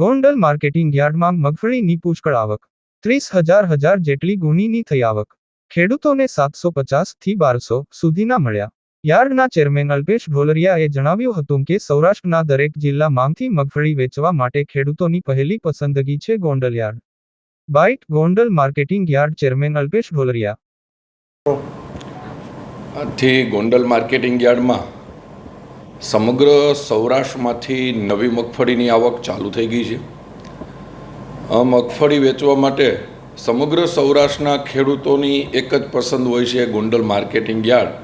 Gondal marketing યાર્ડમાં મગફળીની પુષ્કળ આવક. ત્રીસ હજાર હજાર જેટલી ગુણીની થઈ આવક. ખેડૂતોને સાતસો પચાસથી બારસો સુધીના મળ્યા. યાર્ડના ચેરમેન અલ્પેશ ઢોલરિયાએ જણાવ્યું હતું કે સૌરાષ્ટ્રના દરેક જિલ્લામાંથી મગફળી વેચવા માટે ખેડૂતોની પહેલી પસંદગી છે Gondal yard. Bite Gondal marketing yard chairman Alpesh Dholariya. થી ગોંડલ માર્કેટિંગ યાર્ડમાં સમગ્ર સૌરાષ્ટ્રમાંથી નવી મગફળીની આવક ચાલુ થઈ ગઈ છે. મગફળી વેચવા માટે સમગ્ર સૌરાષ્ટ્રના ખેડૂતોની એક જ પસંદ હોય છે ગોંડલ માર્કેટિંગ યાર્ડ.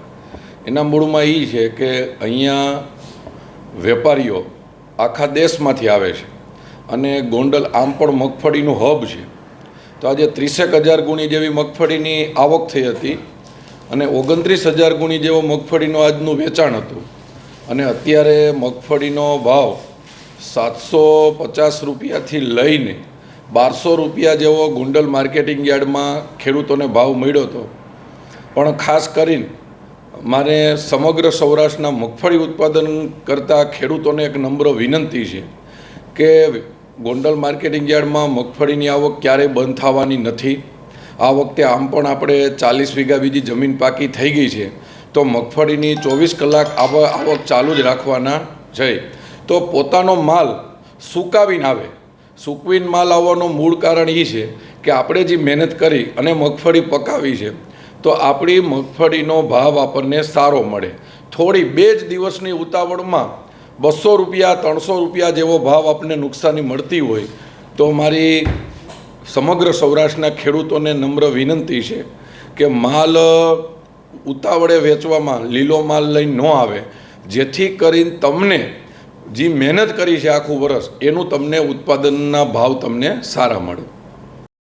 એના મૂળમાં એ છે કે અહીંયા વેપારીઓ આખા દેશમાંથી આવે છે અને ગોંડલ આમ પણ મગફળીનું હબ છે. તો આજે ત્રીસેક હજાર ગુણી જેવી મગફળીની આવક થઈ હતી અને ઓગણત્રીસ હજાર ગુણી જેવો મગફળીનું આજનું વેચાણ હતું. અને અત્યારે મગફળીનો ભાવ સાતસો પચાસ રૂપિયાથી લઈને બારસો રૂપિયા જેવો ગુંડલ માર્કેટિંગ યાર્ડમાં ખેડૂતોને ભાવ મળ્યો હતો. પણ ખાસ કરીને મારે સમગ્ર સૌરાષ્ટ્રના મગફળી ઉત્પાદન કરતા ખેડૂતોને એક નમ્ર વિનંતી છે કે ગોંડલ માર્કેટિંગ યાર્ડમાં મગફળીની આવક ક્યારેય બંધ થવાની નથી. આ વખતે આમ પણ આપણે ચાલીસ વીઘા બીજી જમીન પાકી થઈ ગઈ છે. તો મગફળીની ચોવીસ કલાક આવ આવક ચાલુ જ રાખવાના છે. તો પોતાનો માલ સુકાવીને આવે. સૂકવીને માલ આવવાનું મૂળ કારણ એ છે કે આપણે જે મહેનત કરી અને મગફળી પકાવી છે, તો આપણી મગફળીનો ભાવ આપણને સારો મળે. થોડી બે જ દિવસની ઉતાવળમાં બસો રૂપિયા, ત્રણસો રૂપિયા જેવો ભાવ આપણને નુકસાની મળતી હોય, તો મારી સમગ્ર સૌરાષ્ટ્રના ખેડૂતોને નમ્ર વિનંતી છે કે માલ ઉતાવળે વેચવામાં લીલો માલ લઈને ન આવે, જેથી કરીને તમને જે મહેનત કરી છે આખું વરસ એનું તમને ઉત્પાદનના ભાવ તમને સારા મળે.